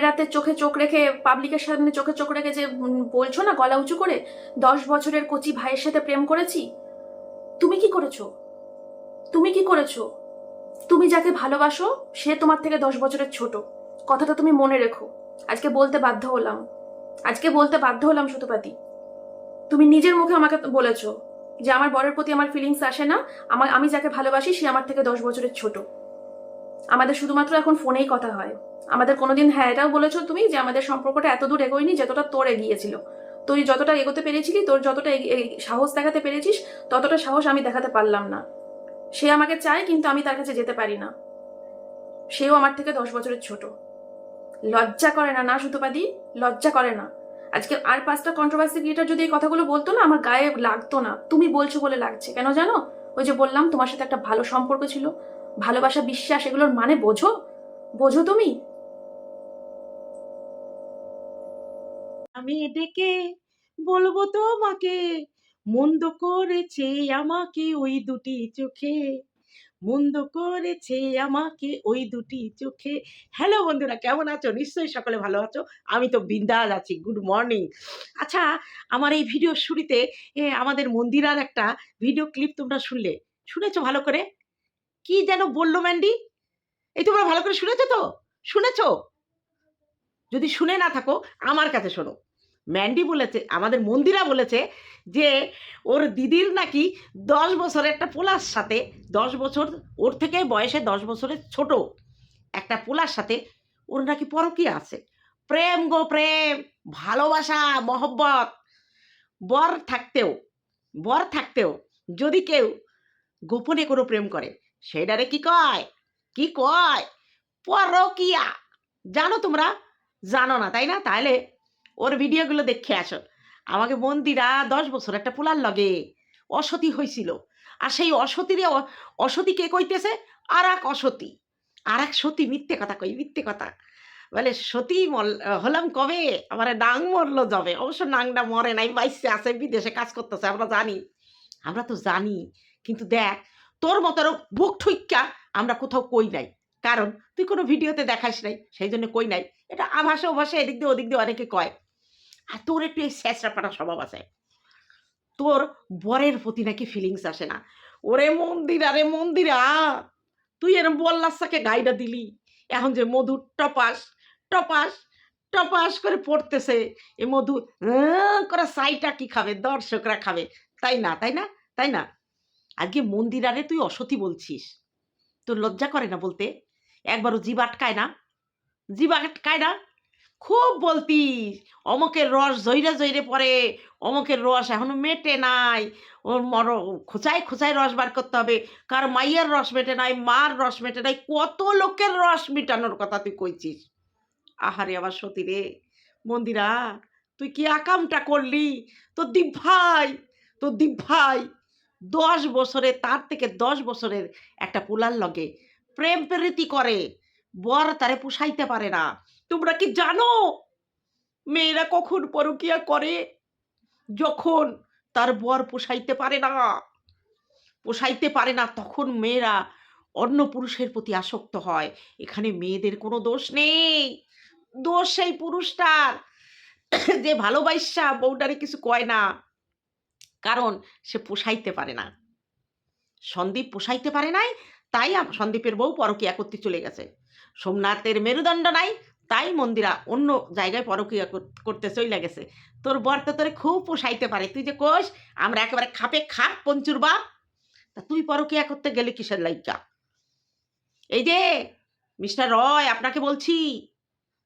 রাতে চোখে চোখ রেখে পাবলিকের সামনে চোখে চোখ রেখে যে বলছো না গলা উঁচু করে, দশ বছরের কচি ভাইয়ের সাথে প্রেম করেছি? তুমি কি করেছ? তুমি কি করেছ? তুমি যাকে ভালোবাসো, সে তোমার থেকে দশ বছরের ছোট। কথাটা তুমি মনে রেখো। আজকে বলতে বাধ্য হলাম। আজকে বলতে বাধ্য হলাম সুতপাতি। তুমি নিজের মুখে আমাকে বলেছ যে, আমার বরের প্রতি আমার ফিলিংস আসে না। আমার, আমি যাকে ভালোবাসি, সে আমার থেকে দশ বছরের ছোট। আমাদের শুধুমাত্র এখন ফোনেই কথা হয়। আমাদের কোনোদিন হ্যাঁ এটাও বলেছ তুমি যে আমাদের সম্পর্কটা এত দূর এগোয়নি যতটা তোর এগিয়েছিল তুই যতটা এগোতে পেরেছিলি, তোর যতটা সাহস দেখাতে পেরেছিস, ততটা সাহস আমি দেখাতে পারলাম না। সে আমাকে চায়, কিন্তু আমি তার কাছে যেতে পারি না। সেও আমার থেকে দশ বছরের ছোট। লজ্জা করে না না সুতোপাদি, লজ্জা করে না। আজকে আর পাঁচটা কন্ট্রোভার্সি ক্রিয়েটার যদি এই কথাগুলো বলতো না, আমার গায়ে লাগতো না। তুমি বলছো বলে লাগছে। কেন জানো? ওই যে বললাম, তোমার সাথে একটা ভালো সম্পর্ক ছিল। ভালোবাসা, বিশ্বাস এগুলোর মানে বোঝো? বোঝো তুমি? আমি ডেকে বলব তোমাকে, মন্দ করেছে আমাকে ওই দুটি চোখে। মন্দ করেছে আমাকে ওই দুটি চোখে। হ্যালো বন্ধুরা, কেমন আছো? নিশ্চয়ই সকলে ভালো আছো। আমি তো বিন্দাস আছি। Good morning. আচ্ছা আমার এই ভিডিও শুরুতে আমাদের মন্দিরার একটা ভিডিও ক্লিপ তোমরা শুনলে। শুনেছো ভালো করে? কি যেন বলল ম্যান্ডি? এই তোমরা ভালো করে শুনেছো তো? শুনেছো? যদি শুনে না থাকো, আমার কাছে শোনো। ম্যান্ডি বলেছে, আমাদের মন্দিরা বলেছে যে, ওর দিদির নাকি দশ বছরের একটা পোলার সাথে, দশ বছর, ওর থেকে বয়সে দশ বছরের ছোট একটা পোলার সাথে ওর নাকি পরকীয়া আছে। প্রেম গো প্রেম, ভালোবাসা, মহব্বত। বর থাকতেও বর থাকতেও যদি কেউ গোপনে কোনো প্রেম করে সেটারে কি কয়? কি কয়? পরকীয়া। জানো তোমরা? জানো না, তাই না? তাহলে ওর ভিডিওগুলো দেখে আসো। আমাকে মন্দিরা দশ বছর একটা পোলার লগে অসতী হয়েছিল আর সেই অসতীরে অসতী কে কইতেছে? আর এক অসতী। আর এক সতী মিথ্যে কথা কই, মিথ্যে কথা। বলে, সতী মল, হলাম কবে? আমার নাং মরলো যাবে। অবশ্য নাংটা মরে নাই, বাইসে আছে, বিদেশে কাজ করতেছে, আমরা জানি। আমরা তো জানি, কিন্তু দেখ তোর মতো বুক ঠুইক্কা আমরা কোথাও কই নাই। কারণ তুই কোনো ভিডিওতে দেখাস নাই, সেই জন্য কই নাই। এটা আভাসে ওভাসে এদিক দিয়ে ওদিক দিয়ে অনেকে কয়। আর তোর একটু এই স্যাঁচড়া পাটা স্বভাব আছে। তোর বরের প্রতি নাকি ফিলিংস আসে না। ওরে মন্দির আরে মন্দিরা, তুই এরম বল্লাসাকে গাইডা দিলি। এখন যে মধু টপাস টপাস টপাস করে পড়তেছে, এ মধু করে সাইটা কি খাবে? দর্শকরা খাবে। তাই না তাই না তাই না? আজকে মন্দিরারে তুই অসতী বলছিস। তোর লজ্জা করে না বলতে? একবারও জীব আটকায় না? জীব আটকায় না? খুব বলতিস, অমকের রস জৈরে জৈরে পড়ে, অমকের রস এখনও মেটে নাই। ওর মর, খোঁচায় খোঁচায় রস বার করতে হবে। কার মাইয়ের রস মেটে নাই, মার রস মেটে নাই, কত লোকের রস মিটানোর কথা তুই কইছিস? আহারে আবার সতী রে। মন্দিরা, তুই কি আকামটা করলি? তোর দীপ ভাই তোর দীপ ভাই দশ বছরে, তার থেকে দশ বছরের একটা পোলার লগে প্রেম প্রীতি করে। বর তারে পুষাইতে পারে না। তোমরা কি জানো? মেয়েরা কখন পরকিয়া করে? যখন তার বর পোষাইতে পারে না। পোষাইতে পারে না, তখন মেয়েরা অন্য পুরুষের প্রতি আসক্ত হয়। এখানে মেয়েদের কোনো দোষ নেই। দোষ সেই পুরুষটার। যে ভালোবাসা, বউটারে কিছু কয় না। কারণ সে পোষাইতে পারে না। সন্দীপ পোষাইতে পারে নাই, তাই সন্দীপের বউ পরকিয়া করতে চলে গেছে। সোমনাথের মেরুদণ্ড নাই, তাই মন্দিরা অন্য জায়গায় পরকিয়া কর- করতে চলে গেছে। তোর বর তো তোরে খুব পোষাইতে পারে, তুই যে কোষ আমরা একেবারে খাপে খাপ পঞ্চুর বাপ, তা তুই পরকিয়া করতে গেলে কিসের লাইকা এই যে, মিস্টার রয়, আপনাকে বলছি,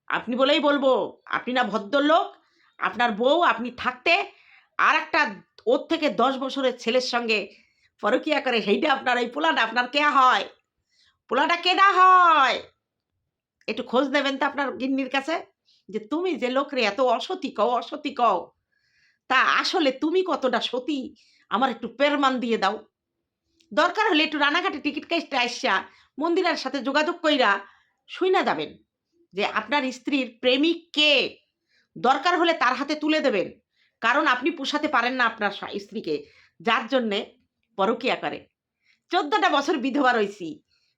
আপনি বলেই বলব, আপনি না ভদ্রলোক, আপনার বউ, আপনি থাকতে আর একটা ওর থেকে দশ বছরের ছেলের সঙ্গে পরকিয়া করে সেইটা আপনার এই পোলাটা আপনার কেয়া হয়? পোলাটা কেনা হয়? একটু খোঁজ নেবেন তো আপনার গিন্নির কাছে যে তুমি যে লোকরে এত অসতী কও অসতী কও, তা আসলে তুমি কতটা সতী? আমার একটু পেরমান দিয়ে দাও। দরকার হলে একটু রানাঘাটে টিকিট কেটে আসা মন্দিরের সাথে যোগাযোগ কইরা শুই না যাবেন যে আপনার স্ত্রীর প্রেমিক কে? দরকার হলে তার হাতে তুলে দেবেন। কারণ আপনি পোষাতে পারেন না আপনার স্ত্রীকে। যার জন্যে পরকিয়া করে। চোদ্দটা বছর বিধবা রয়েছি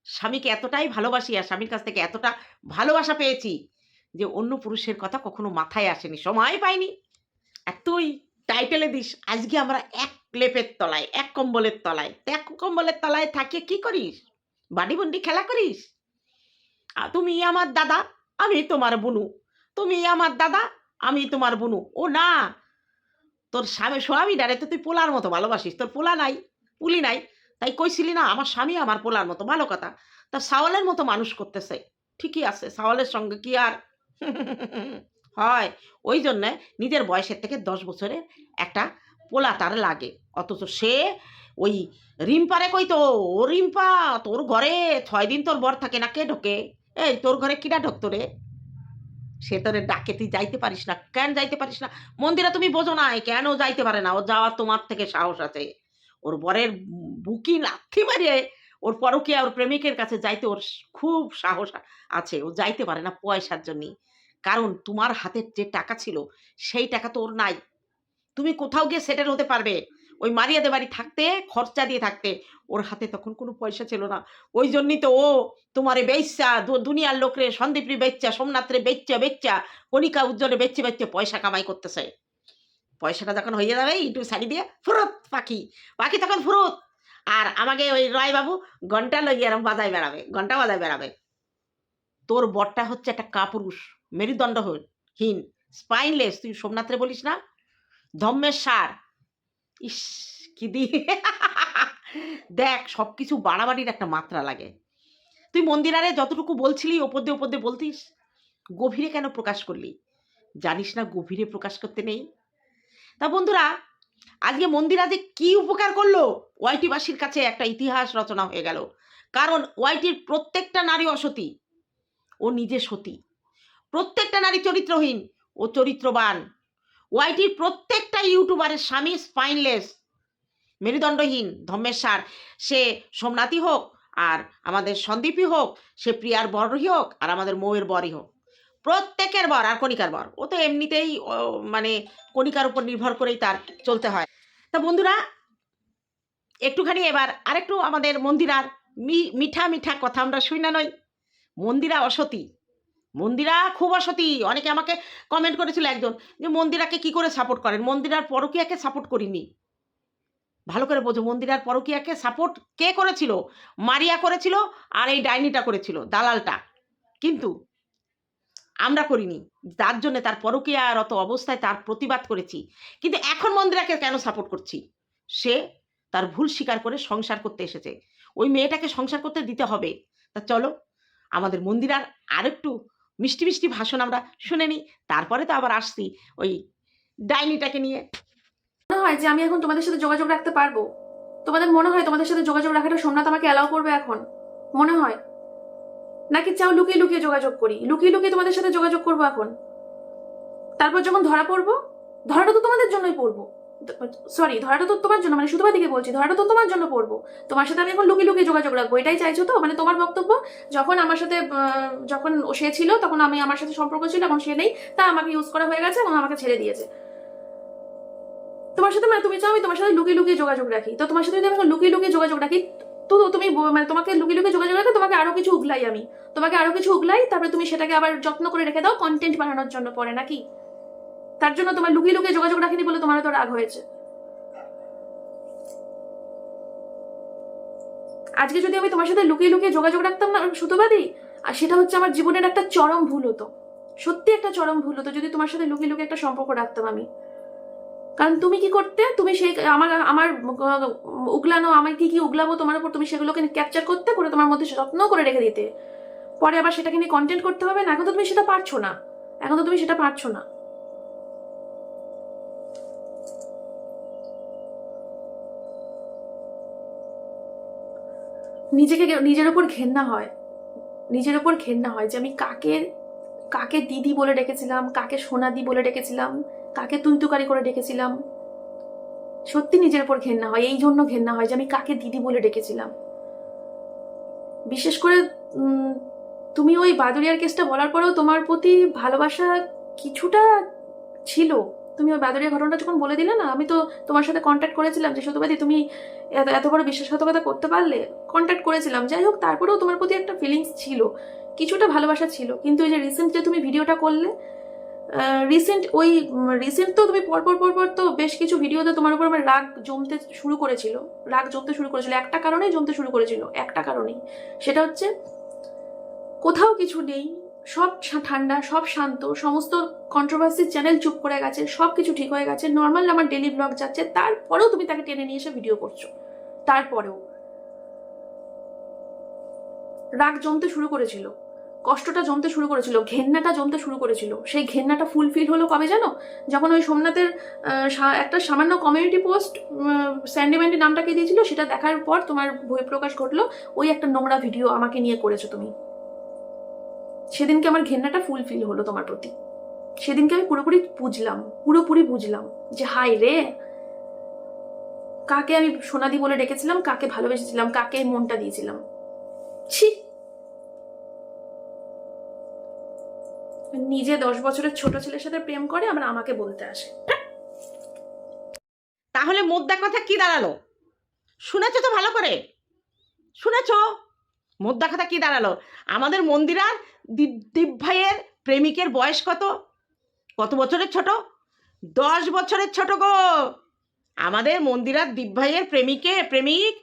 স্বামীকে এতটাই ভালোবাসি আর স্বামীর কাছ থেকে এতটা ভালোবাসা পেয়েছি যে অন্য পুরুষের কথা কখনো মাথায় আসেনি, সময় পাইনি। আর তুই টাইটেলে দিস, আজকে আমরা এক লেপের তলায়, এক কম্বলের তলায়। এক কম্বলের তলায় থাকিয়ে কি করিস? বাড়িবন্দি খেলা করিস? তুমি আমার দাদা, আমি তোমার বুনু। তুমি আমার দাদা, আমি তোমার বুনু। ও না তোর স্বামী স্বামী ডারে তো তুই পোলার মতো ভালোবাসিস। তোর পোলা নাই, পুলি নাই। তাই কইছিলি না, আমার স্বামী আমার পোলার মতো, ভালো কথা। তা সাওয়ালের মতো মানুষ করতেছে। ঠিকই আছে সাওয়ালের সঙ্গে কি আর? হয়। ওই জন্যে নিজের বয়সের থেকে দশ বছরের একটা পোলা তার লাগে। অথচ সে ওই রিম্পারে কই তো? ও রিম্পা, তোর ঘরে ছয় দিন তোর বর থাকে না, কে ঢোকে? এই, তোর ঘরে কিনা ঢুকতো রে? সে ডাকে, তুই যাইতে পারিস না? কেন যাইতে পারিস না? মন্দিরে তুমি বোঝো না কেন যাইতে পারে না? ও যাওয়ার তোমার থেকে সাহস আছে। ওর বরের বুকি লাথি মারিয়ে ওর পরকীয়া, ওর প্রেমিকের কাছে যাইতে ওর খুব সাহস আছে। ও যাইতে পারে না পয়সার জন্যই কারণ তোমার হাতে যে টাকা ছিল, সেই টাকা তো ওর নাই। তুমি কোথাও গিয়ে সেটেল হতে পারবে। ওই মারিয়াদের বাড়ি থাকতে, খরচা দিয়ে থাকতে। ওর হাতে তখন কোনো পয়সা ছিল না। ওই জন্যই তো ও তোমারে বেচ্চা দু- দুনিয়ার লোকরে, সন্দীপরে বেচ্চা সোমনাথরে বেচ্চা বেচা কণিকা উজ্জ্বলে বেচে বেচে পয়সা কামাই করতেছে। পয়সাটা যখন হয়ে যাবে ইউটিউব শাড়ি দিয়ে ফুরত পাখি। পাখি তখন ফুরুত। আর আমাকে ওই রয় বাবু ঘণ্টা লইয়ে এরম বাজায় বেড়াবে, ঘণ্টা বাজায় বেড়াবে। তোর বরটা হচ্ছে একটা কাপুরুষ, মেরুদণ্ডহীন স্পাইনলেস তুই সোমনাথরে বলিস না। ধম্মের সার। ইস, কি দি দেখ সব কিছু বাড়াবাড়ির একটা মাত্রা লাগে। তুই মন্দিরারে যতটুকু বলছিলি, ওপর দিয়ে ওপর দিয়ে বলতিস, গভীরে কেন প্রকাশ করলি? জানিস না, গভীরে প্রকাশ করতে নেই। তা বন্ধুরা, আজকে মন্দিরা যে কি উপকার করল ওয়াইটিবাসীর কাছে একটা ইতিহাস রচনা হয়ে গেল। কারণ ওয়াইটির প্রত্যেকটা নারী অসতী, ও নিজে সতী। প্রত্যেকটা নারী চরিত্রহীন, ও চরিত্রবান। ওয়াইটির প্রত্যেকটা ইউটিউবারের স্বামী স্পাইনলেস, মেরুদণ্ডহীন ধর্মেশ্বর সে সোমনাথই হোক আর আমাদের সন্দীপই হোক, সে প্রিয়ার বরই হোক আর আমাদের মৌয়ের বরই হোক। প্রত্যেকের বর আর কণিকার বর। ও তো এমনিতেই মানে কণিকার উপর নির্ভর করেই তার চলতে হয়। তা বন্ধুরা, একটুখানি এবার আরেকটু আমাদের মন্দিরার মিঠা মিঠা কথা আমরা শুই না নই মন্দিরা অসতী। মন্দিরা খুব অসতী। অনেকে আমাকে কমেন্ট করেছিল একজন যে মন্দিরাকে কি করে সাপোর্ট করেন? মন্দিরার পরকিয়াকে সাপোর্ট করিনি। ভালো করে বোঝো, মন্দিরার পরকিয়াকে সাপোর্ট কে করেছিল? মারিয়া করেছিল আর এই ডাইনিটা করেছিল, দালালটা। কিন্তু আমরা করিনি। যার জন্য তার পরকীয়ারত অবস্থায় তার প্রতিবাদ করেছি। কিন্তু এখন মন্দিরাকে কেন সাপোর্ট করছি? সে তার ভুল স্বীকার করে সংসার করতে এসেছে। ওই মেয়েটাকে সংসার করতে দিতে হবে। তা চলো, আমাদের মন্দিরার আরেকটু মিষ্টি মিষ্টি ভাষণ আমরা শুনে নিই, তারপরে তো আবার আসছি ওই ডাইনিটাকে নিয়ে। মনে হয় যে আমি এখন তোমাদের সাথে যোগাযোগ রাখতে পারব। তোমাদের মনে হয় তোমাদের সাথে যোগাযোগ রাখাটা সোমনাথ আমাকে অ্যালাউ করবে এখন? মনে হয়? নাকি চাও লুকিয়ে লুকিয়ে যোগাযোগ করি? লুকিয়ে লুকিয়ে তোমাদের সাথে যোগাযোগ করব এখন? তারপর যখন ধরা পড়ব, ধরাটা তো তোমাদের জন্যই পড়ব। সরি ধরাটা তো তোমার জন্য মানে শুধুবার দিকে বলছি ধরাটা তো তোমার জন্য পড়ব। তোমার সাথে আমি এখন লুকিয়ে লুকিয়ে যোগাযোগ রাখব, এটাই চাইছো তো? মানে তোমার বক্তব্য, যখন আমার সাথে যখন সে ছিল, তখন আমি আমার সাথে সম্পর্ক ছিল এখন সে নেই, তা আমাকে ইউজ করা হয়ে গেছে এবং আমাকে ছেড়ে দিয়েছে। তোমার সাথে মানে তুমি চাও আমি তোমার সাথে লুকিয়ে লুকিয়ে যোগাযোগ রাখি। তো তোমার সাথে যদি আমি লুকিয়ে লুকিয়ে যোগাযোগ রাখি, তো তুমি মানে তোমাকে লুকিয়ে লুকিয়ে যোগাযোগ রাখো, তোমাকে আরও কিছু উগলাই আমি। তোমাকে আরও কিছু উগলাই, তারপরে তুমি সেটাকে আবার যত্ন করে রেখে দাও কন্টেন্ট বানানোর জন্য পরে নাকি? তার জন্য তোমার লুকিয়ে লুকিয়ে যোগাযোগ রাখিনি বলে তোমার তো রাগ হয়েছে। আজকে যদি আমি তোমার সাথে লুকিয়ে লুকিয়ে যোগাযোগ রাখতাম না, সুতোবাদী, আর সেটা হচ্ছে আমার জীবনের একটা চরম ভুল হতো। সত্যি একটা চরম ভুল হতো যদি তোমার সাথে লুকিয়ে লুকিয়ে একটা সম্পর্ক রাখতাম আমি। কারণ তুমি কি করতে? তুমি সেই আমার আমার উগলানো আমি কি কি উগলাবো তোমার উপর, তুমি সেগুলোকে ক্যাপচার করতে, করে তোমার মধ্যে যত্ন করে রেখে দিতে। পরে আবার সেটাকে নিয়ে কন্টেন্ট করতে হবে না, এখন তো তুমি সেটা পারছ না। এখন তো তুমি সেটা পারছ না। নিজেকে নিজের উপর ঘেন্না হয়। নিজের উপর ঘেন্না হয় যে আমি কাকে কাকে দিদি বলে ডেকেছিলাম, কাকে সোনাদি বলে ডেকেছিলাম, কাকে তুইতুকারি করে ডেকেছিলাম। সত্যি নিজের উপর ঘেন্না হয়, এই জন্য ঘেন্না হয় যে আমি কাকে দিদি বলে ডেকেছিলাম। বিশেষ করে তুমি ওই বাদুরিয়ার কেসটা বলার পরেও তোমার প্রতি ভালোবাসা কিছুটা ছিল। তুমি ওই বাদরিয়া ঘটনাটা যখন বলে দিলে না, আমি তো তোমার সাথে কন্ট্যাক্ট করেছিলাম যে, সত্যবাদী, তুমি এত এত বড় বিশ্বাসঘাতকতা করতে পারলে কন্ট্যাক্ট করেছিলাম। যাই হোক, তারপরেও তোমার প্রতি একটা ফিলিংস ছিল, কিছুটা ভালোবাসা ছিল। কিন্তু এই যে রিসেন্ট যে তুমি ভিডিওটা করলে রিসেন্ট ওই রিসেন্ট তো তুমি পরপর পরপর তো বেশ কিছু ভিডিওতে তোমার উপর আমার রাগ জমতে শুরু করেছিল। রাগ জমতে শুরু করেছিল। একটা কারণেই জমতে শুরু করেছিল। একটা কারণেই। সেটা হচ্ছে, কোথাও কিছু নেই। সব ঠান্ডা, সব শান্ত, সমস্ত কন্ট্রোভার্সি চ্যানেল চুপ করে গেছে সব কিছু ঠিক হয়ে গেছে। নর্মাল আমার ডেলি ব্লগ যাচ্ছে, তারপরেও তুমি তাকে টেনে নিয়ে এসে ভিডিও করছ। তারপরেও। রাগ জমতে শুরু করেছিল, কষ্টটা জমতে শুরু করেছিল, ঘেন্নাটা জমতে শুরু করেছিল। সেই ঘেন্নাটা ফুলফিল হলো কবে জানো? যখন ওই সোমনাথের একটা সামান্য কমিউনিটি পোস্ট স্যান্ডিম্যান্ডি নামটাকে দিয়েছিল, সেটা দেখার পর তোমার বহিঃপ্রকাশ ঘটলো, ওই একটা নোংরা ভিডিও আমাকে নিয়ে করেছ তুমি। সেদিনকে আমার ঘেন্নাটা ফুলফিল হলো তোমার প্রতি। সেদিনকে আমি পুরোপুরি বুঝলাম পুরোপুরি বুঝলাম যে হাই রে! কাকে আমি সোনাদি বলে ডেকেছিলাম, কাকে ভালোবেসেছিলাম, কাকে মনটা দিয়েছিলাম? ছি! নিজে দশ বছরের ছোট ছেলের সাথে প্রেম করে আবার আমাকে বলতে আসে। তাহলে মোদ্দা কথা কি দাঁড়াল? শুনেছো তো ভালো করে? শুনেছো? মোদ্দা কথা কি দাঁড়াল? আমাদের মন্দিরার দীপ ভাইয়ের প্রেমিকের বয়স কত? কত বছরের ছোট? দশ বছরের ছোট গো। আমাদের মন্দিরার দীপ ভাইয়ের প্রেমিকে, প্রেমিক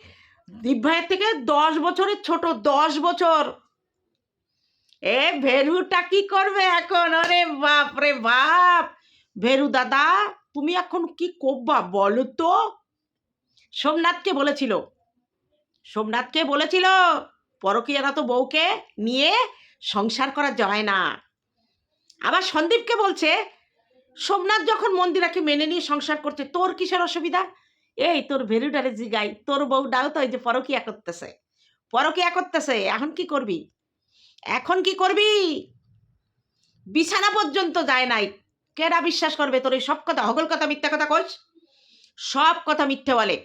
দীপ ভাইয়ের থেকে দশ বছরের ছোট, দশ বছর। এ ভেরুটা কি করবে এখন? আরে বাপ রে বাপ! ভেরু দাদা, তুমি এখন কি করবা বলো তো? সোমনাথকে বলেছিল। সোমনাথকে বলেছিল পরকীয়ারা তো বউকে নিয়ে সংসার করা যায় না। আবার সন্দীপকে বলছে, সোমনাথ যখন মন্দিরাকে মেনে নিয়ে সংসার করছে, তোর কিসের অসুবিধা? এই তোর ভেরুডারে জিগাই, তোর বউ বউটাও তো এই যে পরকিয়া করতেছে। পরকিয়া করতেছে, এখন কি করবি? এখন কি করবি? বিছানা পর্যন্ত যায় নাই। কেডা বিশ্বাস করবে তোর এই সব কথা? হগল কথা, মিথ্যা কথা কইস? সব কথা মিথ্যে বলে।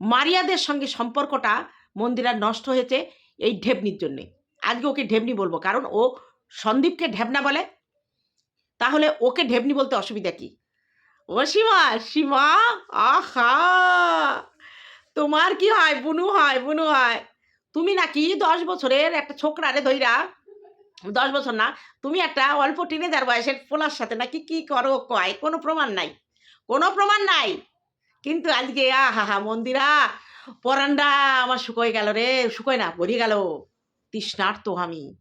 মারিয়াদের সঙ্গে সম্পর্কটা মন্দিরা নষ্ট হয়েছে। এই ঢেবনির জন্যে। আজকে ওকে ঢেবনি বলব, কারণ ও সন্দীপকে ঢেবনা বলে, তাহলে ওকে ঢেবনি বলতে অসুবিধা কি? ও সীমা সীমা, আহা! তোমার কি হয়? বুনু হয় বুনু হয়। তুমি নাকি দশ বছরের একটা ছোকরা ছোকরারে ধইরা। দশ বছর না, তুমি একটা অল্প টিনেজার বয়সের পোলার সাথে নাকি কি করো কয়? কোনো প্রমাণ নাই। কোনো প্রমাণ নাই। কিন্তু আজকে আহা হা মন্দিরা পরান্ডা আমার শুকোয় গেল রে, শুকোয় না, ভরি গেল। তৃষ্ণার্ত আমি।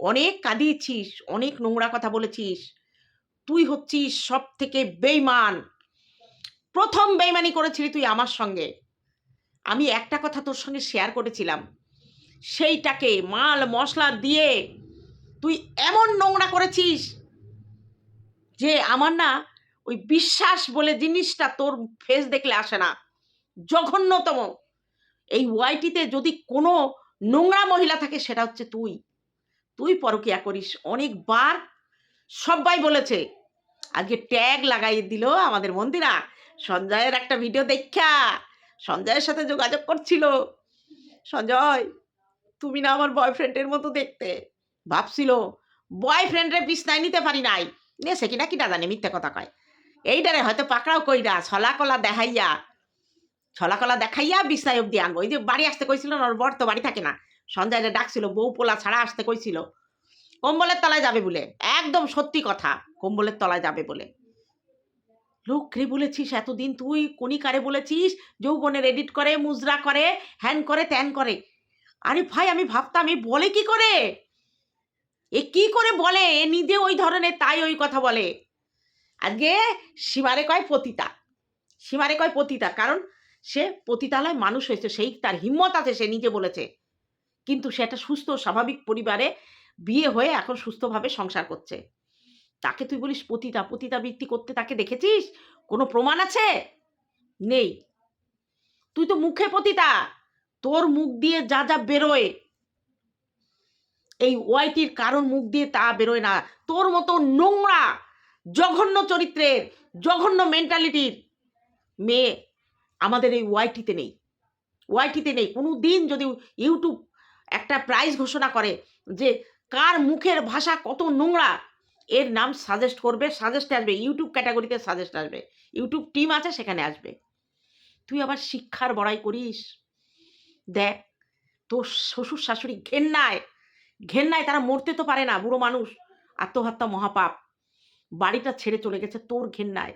অনেক কাঁদিয়েছিস, অনেক নোংরা কথা বলেছিস। তুই হচ্ছিস সব থেকে বেইমান। প্রথম বেইমানি করেছিলি তুই আমার সঙ্গে। আমি একটা কথা তোর সঙ্গে শেয়ার করেছিলাম। সেইটাকে মাল, মশলা দিয়ে তুই এমন নোংরা করেছিস যে আমার না ওই বিশ্বাস বলে জিনিসটা তোর ফেস দেখলে আসে না। জঘন্যতম। এই ওয়াইটিতে যদি কোনো নোংরা মহিলা থাকে, সেটা হচ্ছে তুই। তুই পরকিয়া করিস। অনেকবার সবাই বলেছে, আজকে ট্যাগ লাগাই দিল আমাদের মন্দিরা। সঞ্জয়ের একটা ভিডিও দেখা। সঞ্জয়ের সাথে যোগাযোগ করছিল। সঞ্জয়, তুমি না আমার বয়ফ্রেন্ডের মতো দেখতে। ভাবছিল, বয়ফ্রেন্ডের বিছনায় নিতে পারি নাই। নে সে কিনা কিনা জানে, মিথ্যে কথা কয়। এইটারে হয়তো পাকড়াও কইরা, ছলা কলা দেখাইয়া ছলা কলা দেখাইয়া বিছনায় অব্দি আনব ওই যে বাড়ি আসতে কইছিল না, ওর বর তো বাড়ি থাকে না। সঞ্জয়রে ডাকছিল, বউ পোলা ছাড়া আসতে কইছিল। কম্বলের তলায় যাবে বলে। একদম সত্যি কথা, কম্বলের তলায় যাবে বলে। লোকরে বলেছিস এতদিন, তুই কণিকারে বলেছিস? যৌবনের এডিট করে, মুজরা করে, হ্যান করে, ত্যান করে। আরে ভাই, আমি ভাবতাম, এ বলে কি করে? এ কি করে বলে? এ নিজে ওই ধরনের, তাই ওই কথা বলে। আজকে সীমারে কয় পতিতা। সীমারে কয় পতিতা, কারণ সে পতিতালয় মানুষ হয়েছে, সেই তার হিম্মত আছে, সে নিজে বলেছে। কিন্তু সে একটা সুস্থ, স্বাভাবিক পরিবারে বিয়ে হয়ে এখন সুস্থভাবে সংসার করছে। তাকে তুই বলিস পতিতা পতিতাবৃত্তি করতে তাকে দেখেছিস? কোনো প্রমাণ আছে? নেই। তুই তো মুখে পতিতা। তোর মুখ দিয়ে যা যা বেরোয়, এই ওয়াইটির কারণ মুখ দিয়ে তা বেরোয় না। তোর মতো নোংরা, জঘন্য চরিত্রের, জঘন্য মেন্টালিটির মেয়ে আমাদের এই ওয়াইটিতে নেই। ওয়াইটিতে নেই। কোনো দিন যদি ইউটিউব একটা প্রাইজ ঘোষণা করে যে কার মুখের ভাষা কত নোংরা, এর নাম সাজেস্ট করবে সাজেস্ট আসবে, ইউটিউব ক্যাটাগরিতে সাজেস্ট আসবে, ইউটিউব টিম আছে, সেখানে আসবে। তুই আবার শিক্ষার বড়াই করিস। দেখ, তোর শ্বশুর শাশুড়ি ঘেন্নায় ঘেন্নায় তারা মরতে তো পারে না, বুড়ো মানুষ। আত্মহত্যা মহাপাপ। বাড়িটা ছেড়ে চলে গেছে তোর ঘেন্নায়।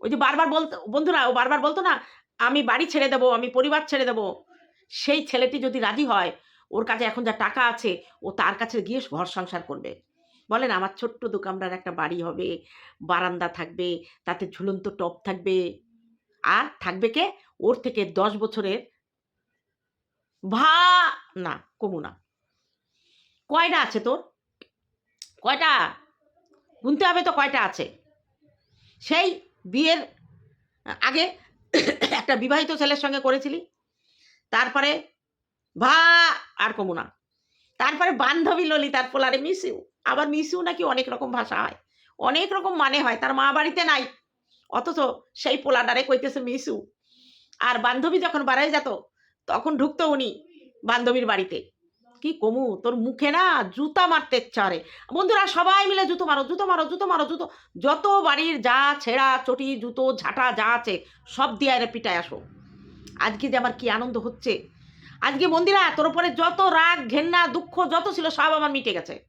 ওই যে বারবার বলতো, বন্ধুরা, ও বারবার বলতো না, আমি বাড়ি ছেড়ে দেবো, আমি পরিবার ছেড়ে দেবো। সেই ছেলেটি যদি রাজি হয়, ওর কাছে এখন যা টাকা আছে, ও তার কাছে গিয়ে ঘর সংসার করবে। বলেন, আমার ছোট্ট দোকানদার একটা বাড়ি হবে, বারান্দা থাকবে, তাতে ঝুলন্ত টপ থাকবে। আর থাকবে কে? ওর থেকে দশ বছরের ভা, না, কমু না। কয়টা আছে তোর? কয়টা? গুনতে হবে তো কয়টা আছে? সেই বিয়ের, আগে একটা বিবাহিত ছেলের সঙ্গে করেছিলি, তারপরে ভা, আর কমু না। তারপরে বান্ধবী ললিতার পোলারে মিসিউ আবার মিসিউ নাকি অনেক রকম ভাষা হয়, অনেক রকম মানে হয়, তার মা বাড়িতে নাই, অথচ সেই পোলাডারে কইতেছে মিসু আর বান্ধবী যখন বাড়াই যেত, তখন ঢুকতো উনি বান্ধবীর বাড়িতে। কি কমু? তোর মুখে না জুতা মারতে করে বন্ধুরা, সবাই মিলে জুতো মারো জুতো মারো জুতো মারো, জুতো। যত বাড়ির যা ছেঁড়া, চটি, জুতো, ঝাঁটা যা আছে, সব দিয়ে পিটায় আসো। আজকে যে আমার কি আনন্দ হচ্ছে? আজকে মন্দিরা তোর উপরে যত রাগ, ঘেন্না, দুঃখ যত ছিল, সব আমার মিটে গেছে।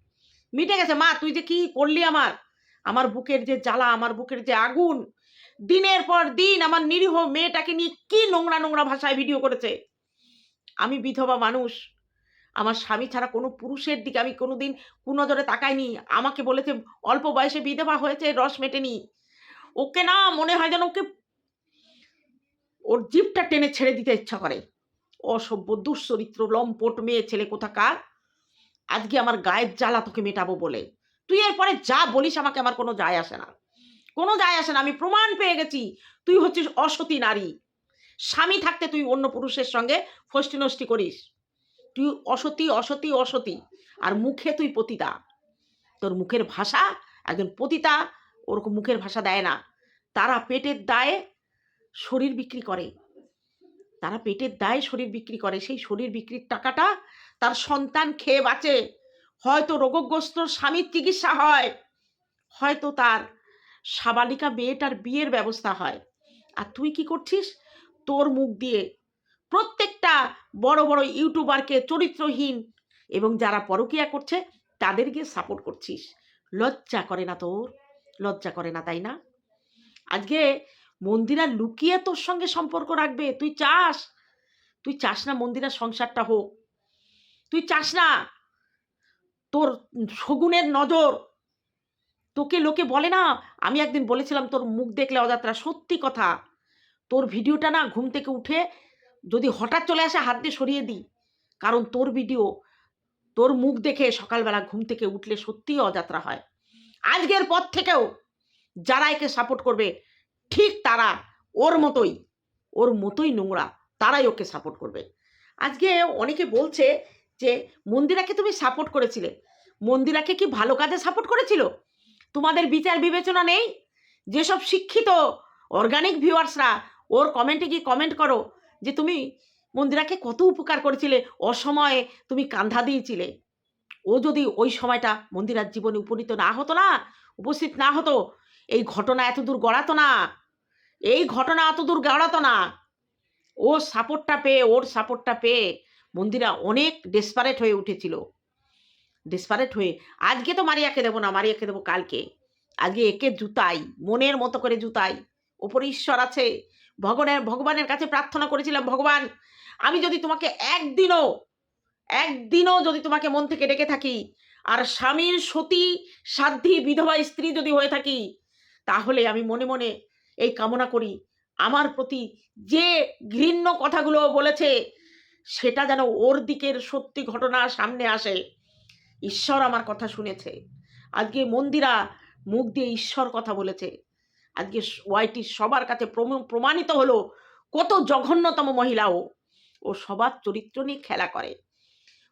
মিটে গেছে। মা, তুই যে কি করলি আমার? আমার বুকের যে জ্বালা, আমার বুকের যে আগুন, দিনের পর দিন আমার নিরীহ মেয়েটাকে নিয়ে কি নোংরা নোংরা ভাষায় ভিডিও করেছে? আমি বিধবা মানুষ। আমার স্বামী ছাড়া কোনো পুরুষের দিকে আমি কোনো কোনোদিন কুনজরে তাকাইনি। আমাকে বলেছে, অল্প বয়সে বিধবা হয়েছে, রস মেটেনি। ওকে না মনে হয় যেন ওকে ওর জিপটা টেনে ছেড়ে দিতে ইচ্ছা করে। অসভ্য, দুশ্চরিত্র, লম্পট মেয়ে, ছেলে কোথাকার? আজকে আমার গায়ের জ্বালা তোকে মেটাবো বলে। তুই এরপরে যা বলিস আমাকে, আমার কোনো যায় আসে না। কোনো যায় আসে না, আমি প্রমাণ পেয়ে গেছি। তুই হচ্ছিস অসতী নারী। স্বামী থাকতে তুই অন্য পুরুষের সঙ্গে ফষ্টি নষ্টি করিস। তুই অসতী অসতী অসতী। আর মুখে তুই পতিতা। তোর মুখের ভাষা, একজন পতিতা, ওরকম মুখের ভাষা দেয় না। তারা পেটের দায়ে শরীর বিক্রি করে। তারা পেটের দায়ে শরীর বিক্রি করে। সেই শরীর বিক্রির টাকাটা তার সন্তান খেয়ে বাঁচে। হয়তো রোগগ্রস্ত স্বামীর চিকিৎসা হয়। হয়তো তার সাবালিকা মেয়েটার বিয়ের ব্যবস্থা হয়। আর তুই কি করছিস? তোর মুখ দিয়ে প্রত্যেকটা বড় বড় ইউটিউবারকে চরিত্রহীন এবং যারা পরকিয়া করছে, তাদেরকে সাপোর্ট করছিস। লজ্জা করে না তোর, লজ্জা করে না, তাই না? আজকে মন্দিরা লুকিয়ে তোর সঙ্গে সম্পর্ক রাখবে। তুই চাস তুই চাস না মন্দিরার সংসারটা হোক। তুই চাস না তোর শগুনের নজর। তোকে লোকে বলে না, আমি একদিন বলেছিলাম তোর মুখ দেখলে অযাত্রা সত্যি কথা। তোর ভিডিওটা না ঘুম থেকে উঠে যদি হঠাৎ চলে আসে, হাত দিয়ে সরিয়ে দিই। কারণ তোর ভিডিও তোর মুখ দেখে সকালবেলা ঘুম থেকে উঠলে সত্যিই অযাত্রা হয়। আজকের পর থেকেও যারা একে সাপোর্ট করবে, ঠিক তারা, ওর মতোই ওর মতোই নোংরা, তারাই ওকে সাপোর্ট করবে। আজকে অনেকে বলছে যে, মন্দিরাকে তুমি সাপোর্ট করেছিলে। মন্দিরাকে কি ভালো কাজে সাপোর্ট করেছিল? তোমাদের বিচার বিবেচনা নেই? যেসব শিক্ষিত অর্গানিক ভিউয়ার্সরা ওর কমেন্টে গিয়ে কমেন্ট করো। যে তুমি মন্দিরাকে কত উপকার করেছিলে, অসময়ে তুমি কান্ধা দিয়েছিলে। ও যদি ওই সময়টা মন্দিরার জীবনে উপনীত না হতো না, উপস্থিত না হতো, এই ঘটনা এত দূর গড়াতো না। এই ঘটনা এত দূর গড়াতো না। ওর সাপোর্টটা পেয়ে, ওর সাপোর্টটা পেয়ে মন্দিরা অনেক ডেসপারেট হয়ে উঠেছিল। ডেসপারেট হয়ে, আজকে তো মারিয়াকে দেবো না, মারিয়াকে দেবো কালকে। আজকে একে জুতাই, মনের মতো করে জুতাই। ওপরে ঈশ্বর আছে ভগবানের ভগবানের কাছে প্রার্থনা করেছিলাম, ভগবান, আমি যদি তোমাকে একদিনও একদিনও যদি তোমাকে মন থেকে ডেকে থাকি, আর স্বামীর সতী সাধ্যী বিধবা স্ত্রী যদি হয়ে থাকি, তাহলে আমি মনে মনে এই কামনা করি, আমার প্রতি যে ঘৃণ্য কথাগুলো বলেছে, সেটা যেন ওর দিকের সত্যি ঘটনা সামনে আসে। ঈশ্বর আমার কথা শুনেছে। আজকে মন্দিরা মুখ দিয়ে ঈশ্বর কথা বলেছে। আজকে ওয়াইটি সবার কাছে প্রম- প্রমাণিত হলো কত জঘন্যতম মহিলা ও সবার চরিত্র নিয়ে খেলা করে।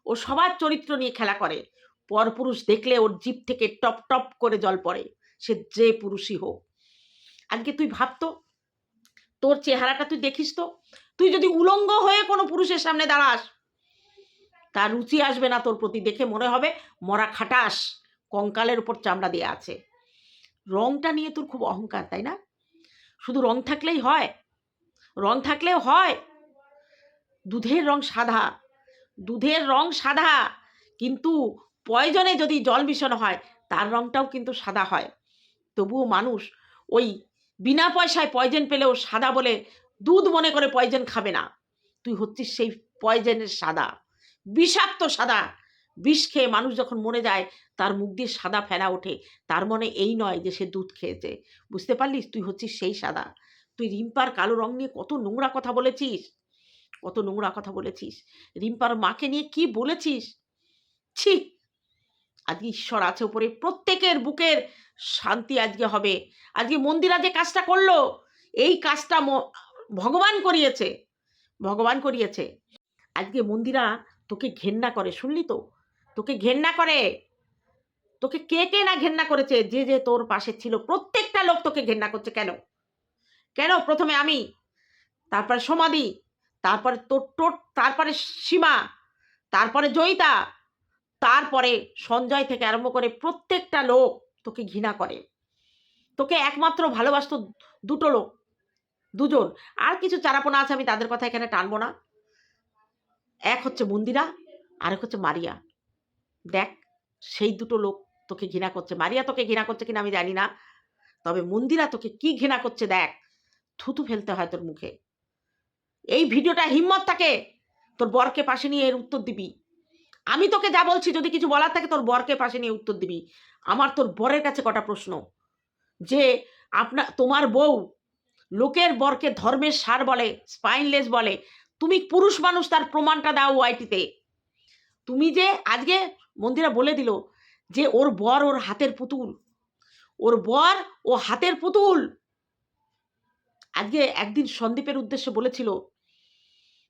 ও সবার চরিত্র নিয়ে খেলা করে। পরপুরুষ দেখলে ওর জিপ থেকে টপ টপ করে জল পড়ে। সে যে পুরুষই হোক। আজকে তুই ভাবতো তোর চেহারাটা তুই দেখিস তো। তুই যদি উলঙ্গ হয়ে কোনো পুরুষের সামনে দাঁড়াস, তার রুচি আসবে না তোর প্রতি। দেখে মনে হবে মরা খাটাস, কঙ্কালের উপর চামড়া দেওয়া আছে। রংটা নিয়ে তোর খুব অহংকার, তাই না? শুধু রং থাকলেই হয়। রং থাকলেও হয়। দুধের রং সাদা। দুধের রং সাদা। কিন্তু পয়জনে যদি জল মিশানো হয়, তার রংটাও কিন্তু সাদা হয়। তবুও মানুষ ওই বিনা পয়সায় পয়জন পেলেও সাদা বলে দুধ মনে করে পয়জন খাবে না। তুই হচ্ছিস সেই পয়জনের সাদা। বিষাক্ত সাদা। বিষ খেয়ে মানুষ যখন মরে যায় তার মুখ দিয়ে সাদা ফেনা ওঠে। তার মনে এই নয় যে সে দুধ খেয়েছে। বুঝতে পারলিস? তুই হচ্ছিস সেই সাদা। তুই রিম্পার কালো রং নিয়ে কত নোংরা কথা বলেছিস? কত নোংরা কথা বলেছিস? রিম্পার মাকে নিয়ে কি বলেছিস? ছি! আজকে ঈশ্বর আছে উপরে। প্রত্যেকের বুকের শান্তি আজকে হবে। আজকে মন্দিরা যে কাজটা করল, এই কাজটা ভগবান করিয়েছে। ভগবান করিয়েছে। আজকে মন্দিরা তোকে ঘেন্না করে। শুনলি তো? তোকে ঘেন্না করে। তোকে কে কে না ঘেন্না করেছে? যে যে তোর পাশে ছিল। প্রত্যেকটা লোক তোকে ঘেন্না করছে। কেন? কেন? প্রথমে আমি, তারপরে সমাধি, তারপরে তোর টোট, তারপরে সীমা, তারপরে জয়িতা, তারপরে সঞ্জয় থেকে আরম্ভ করে প্রত্যেকটা লোক তোকে ঘৃণা করে। তোকে একমাত্র ভালোবাসতো দুটো লোক, দুজন। আর কিছু চারাপোনা আছে, আমি তাদের কথা এখানে টানবো না। এক হচ্ছে মন্দিরা আর এক হচ্ছে মারিয়া। দেখ, সেই দুটো লোক তোকে ঘৃণা করছে, মারিয়া তোকে ঘৃণা করছে কিনা আমি জানি না। তবে মন্দিরা তোকে কি ঘৃণা করছে দেখ, থুতু ফেলতে হয় তোর মুখে। এই ভিডিওটা হিম্মত থাকে তোর বরকে পাশে নিয়ে এর উত্তর দিবি। আমি তোকে যা বলছি, যদি কিছু বলার থাকে, তোর বরকে পাশে নিয়ে উত্তর দিবি। আমার তোর বরের কাছে কটা প্রশ্ন। যে আপনার তোমার বউ লোকের বরকে ধর্মের সার বলে স্পাইনলেস বলে, তুমি পুরুষ মানুষ তার প্রমাণটা দাও ওয়াইটিতে। তুমি যে আজকে মন্দিরা বলে দিল যে ওর বর ওর হাতের পুতুল। ওর বর ও হাতের পুতুল। আজকে একদিন সন্দীপের উদ্দেশ্যে বলেছিল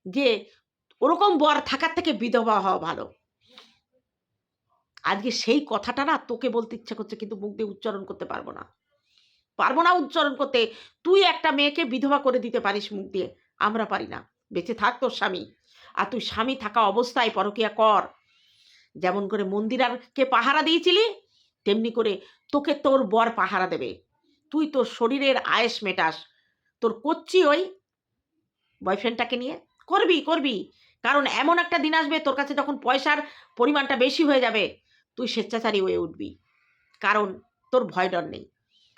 যে, ওরকম বর থাকার থেকে বিধবা হওয়া ভালো। আজকে সেই কথাটা না তোকে বলতে ইচ্ছা করছে, কিন্তু মুখ দিয়ে উচ্চারণ করতে পারব না। পারব না উচ্চারণ করতে। তুই একটা মেয়েকে বিধবা করে দিতে পারিস মুখ দিয়ে। আমরা পারি না। বেঁচে থাক তোর স্বামী। আর তুই স্বামী থাকা অবস্থায় পরকিয়া কর। যেমন করে মন্দিরারকে পাহারা দিয়েছিলি, তেমনি করে তোকে তোর বর পাহারা দেবে। তুই তোর শরীরের আয়েস মেটাস। তোর করছি ওই বয়ফ্রেন্ডটাকে নিয়ে। করবি করবি। কারণ এমন একটা দিন আসবে, তোর কাছে যখন পয়সার পরিমাণটা বেশি হয়ে যাবে, তুই স্বেচ্ছাচারী হয়ে উঠবি। কারণ তোর ভয় ডর নেই।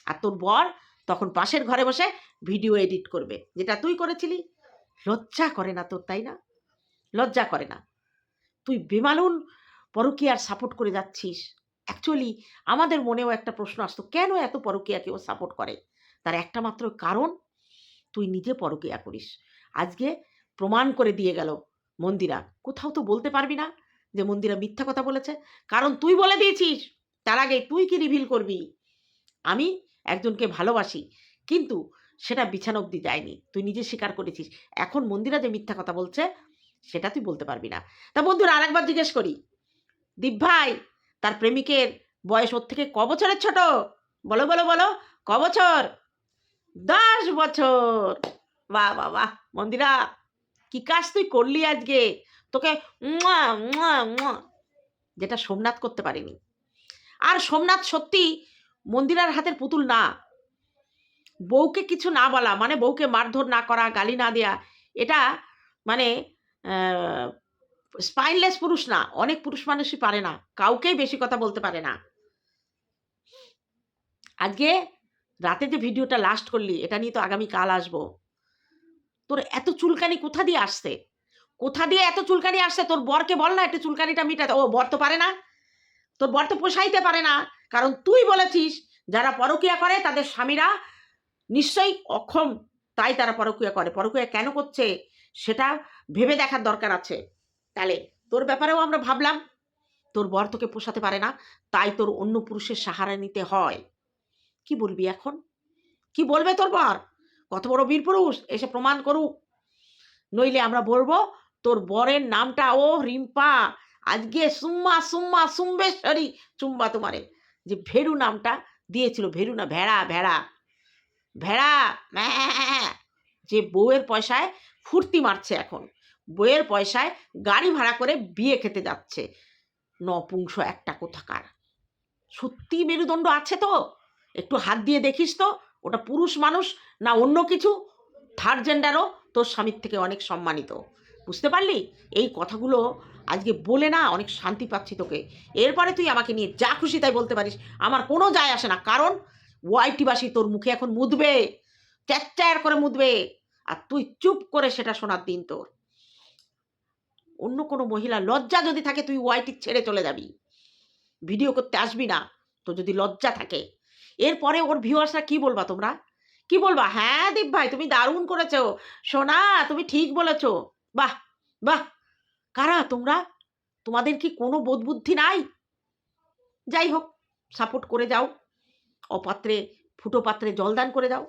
আর তোর বর তখন পাশের ঘরে বসে ভিডিও এডিট করবে, যেটা তুই করেছিলি। লজ্জা করে না তোর, তাই না? লজ্জা করে না। তুই বেমালুন পরকীয়ার সাপোর্ট করে যাচ্ছিস? অ্যাকচুয়ালি আমাদের মনেও একটা প্রশ্ন আসতো, কেন এত পরকীয়াকে ও সাপোর্ট করে? তার একটা মাত্র কারণ, তুই নিজে পরকীয়া করিস। আজকে প্রমাণ করে দিয়ে গেল মন্দিরা। কোথাও তো বলতে পারবি না যে মন্দিরা মিথ্যা কথা বলেছে। কারণ তুই বলে দিয়েছিস, তার আগে তুই কি রিভিল করবি? আমি একজনকে ভালোবাসি, কিন্তু সেটা বিছানা অব্দি যায়নি। তুই নিজে স্বীকার করেছিস। এখন মন্দিরা যে মিথ্যা কথা বলছে, সেটা তুই বলতে পারবি না। তা বন্ধুরা, আরেকবার জিজ্ঞেস করি দীপ ভাই, তার প্রেমিকের বয়স ওর থেকে ক বছরের ছোট? বলো বলো বলো, ক বছর? দশ বছর। বাহ বাহ বাহ, মন্দিরা, কি কাজ তুই করলি আজকে? তোকে যেটা সোমনাথ করতে পারেনি। আর সোমনাথ সত্যি মন্দিরার হাতের পুতুল না। বউকে কিছু না বলা মানে বউকে মারধর না করা, গালি না দেয়া, এটা মানে স্পাইনলেস পুরুষ না, অনেক পুরুষ মানুষই পারে না, কাউকেই বেশি কথা বলতে পারে না। আজকে রাতে যে ভিডিওটা লাস্ট করলি, এটা নিয়ে তো আগামী কাল আসব। তোর এত চুলকানি কোথা দিয়ে আসছে? কোথা দিয়ে এত চুলকানি আসছে? তোর বরকে বল না, একটু চুলকানিটা মিটাতে ও, বর তো পারে না। তোর বর তো পোষাইতে পারে না। কারণ তুই বলেছিস, যারা পরকিয়া করে, তাদের স্বামীরা নিশ্চয়ই অক্ষম, তাই তারা পরকিয়া করে। পরকিয়া কেন করছে, সেটা ভেবে দেখার দরকার আছে। তাহলে তোর ব্যাপারেও আমরা ভাবলাম তোর বর তোকে পোষাতে পারে না তাই তোর অন্য পুরুষের সাহারা নিতে হয় কি বলবি এখন কি বলবে তোর বর কত বড় বীর পুরুষ এসে প্রমাণ করুক নইলে আমরা বলব তোর বরের নামটা ও রিম্পা আজকে সুম্মা সুম্মা সুম্বেশ্বরী চুম্বা তোমারে যে ভেরু নামটা দিয়েছিল ভেরু না ভেড়া ভেড়া ভেড়া। যে বউয়ের পয়সায় ফুর্তি মারছে এখন বউয়ের পয়সায় গাড়ি ভাড়া করে বিয়ে খেতে যাচ্ছে। নপুংস একটা কোথাকার। সত্যি মেরুদণ্ড আছে তো? একটু হাত দিয়ে দেখিস তো, ওটা পুরুষ মানুষ না অন্য কিছু? থার্ড জেন্ডারও তোর স্বামীর থেকে অনেক সম্মানিত। বুঝতে পারলি? এই কথাগুলো আজকে বলে না, অনেক শান্তি পাচ্ছি তোকে। এরপরে তুই আমাকে নিয়ে যা খুশি তাই বলতে পারিস। আমার কোনো যায় আসে না। কারণ ওয়াইটিবাসী তোর মুখে এখন মুদবে। চ্যাচ্চার করে মুদবে। আর তুই চুপ করে সেটা শোনার দিন তোর। অন্য কোনো মহিলা লজ্জা যদি থাকে, তুই ওয়াইটি ছেড়ে চলে যাবি। ভিডিও করতে আসবি না তো যদি লজ্জা থাকে। এরপরে ওর ভিউয়ার্সরা কি বলবা তোমরা? কি বলবা? হ্যাঁ দীপ ভাই, তুমি দারুণ করেছ। সোনা, তুমি ঠিক বলেছ। বাহ বাহ। কারা তোমরা? তোমাদের কি কোনো বোধ বুদ্ধি নাই? যাই হোক সাপোর্ট করে যাও। অপাত্রে ফুটো পাত্রে জলদান করে যাও।